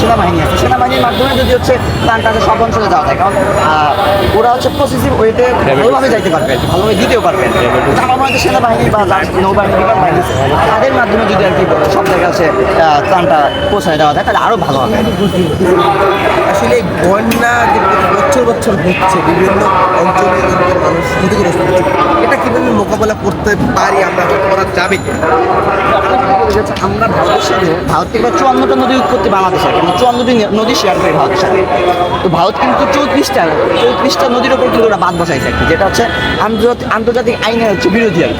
সেনাবাহিনী আছে। সেনাবাহিনীর মাধ্যমে যদি হচ্ছে প্ল্যানটাকে সব অঞ্চলে যাওয়া যায় কারণ ওরা হচ্ছে পজিটিভ ওয়েতে ভালোভাবে যাইতে পারবে ভালোভাবে দিতেও পারবে। আমার মনে হয় সেনাবাহিনী বা নৌবাহিনী বিমান বাহিনী তাদের মাধ্যমে যদি আর কি সব জায়গায় হচ্ছে ত্রাণটা পৌঁছায় দেওয়া যায় তাহলে আরও ভালো হবে। আসলে বন্যা যে বছর বছর হচ্ছে বিভিন্ন অঞ্চলে মানুষ ক্ষতিগ্রস্ত হচ্ছে। এটা কীভাবে মোকাবেলা করতে পারি আমরা করা যাবে আমরা ভারতের ভারত থেকে চুয়ান্নটা নদী উৎপত্তি বাংলাদেশের কিন্তু চুয়ান্নটি নদী শেয়ার করে ভারতের সাথে। তো ভারত কিন্তু চৌত্রিশটা চৌত্রিশটা নদীর ওপর কিন্তু ওরা বাদ থাকে যেটা হচ্ছে আন্তর্জাতিক আন্তর্জাতিক আইনের হচ্ছে বিরোধী আর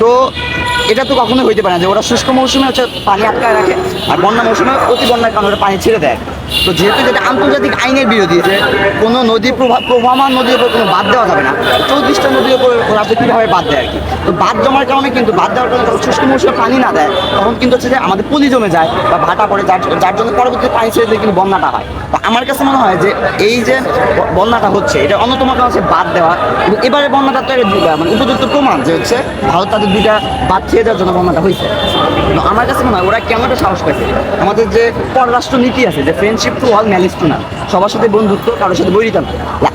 তো এটা তো কখনোই হইতে পারে না যে ওরা শুষ্ক মৌসুমে হচ্ছে পানি আটকায় রাখে, আর বন্যা মৌসুমে অতি বন্যার কারণে ওরা পানি ছেড়ে দেয়। তো যেহেতু যেটা আন্তর্জাতিক আইনের বিরোধী, যে কোনো নদী প্রভা প্রবাহমান নদীর উপর কোনো বাদ দেওয়া যাবে না। চৌত্রিশটা নদীর উপর তো কীভাবে বাদ দেয় আর কি? তো বাদ জমার কারণে কিন্তু, বাদ দেওয়ার কারণে যখন শুষ্ক মৌসুমে পানি না দেয়। তখন কিন্তু হচ্ছে যে আমাদের পুলি জমে যায় বা ভাটা পড়ে, যার যার জন্য পরবর্তী পানি ছেড়ে দিয়ে কিন্তু বন্যাটা হয়। তো আমার কাছে মনে হয় যে এই যে বন্যাটা হচ্ছে, এটা অন্যতম কারণ হচ্ছে বাদ দেওয়া। এবং এবারে বন্যাটা তো মানে উপযুক্ত প্রমাণ যে হচ্ছে ভারত তাদের দুইটা বাদ খেয়ে দেওয়ার জন্য বন্যাটা হয়েছে। আমার কাছে মনে হয় ওরা কেমন একটা সাহস পাইছে? আমাদের যে পররাষ্ট্র নীতি আছে, যে friendship to all malice to none. সবার সাথে বন্ধুত্ব, কারোর সাথে বৈরিতা না।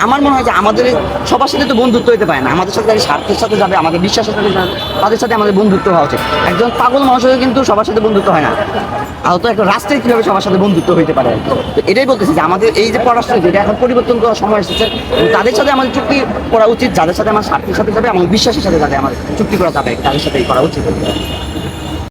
আমার মনে হয় যে আমাদের সবার সাথে তো বন্ধুত্ব হতে পারে না। আমাদের সাথে যারা স্বার্থের সাথে যাবে, আমাদের বিশ্বাসের সাথে যাবে, তাদের সাথে আমাদের বন্ধুত্ব হওয়া উচিত। একজন পাগল মানুষের কিন্তু সবার সাথে বন্ধুত্ব হয় না। আর তো একটা রাস্তায় কীভাবে সবার সাথে বন্ধুত্ব হইতে পারে। তো এটাই বলতেছি যে আমাদের এই যে পড়াশোনা যেটা এখন পরিবর্তন করার সময় এসেছে। তাদের সাথে আমাদের চুক্তি করা উচিত, যাদের সাথে আমার স্বার্থের সাথে যাবে আমার বিশ্বাসের সাথে যাবে আমার চুক্তি করা যাবে, তাদের সাথেই করা উচিত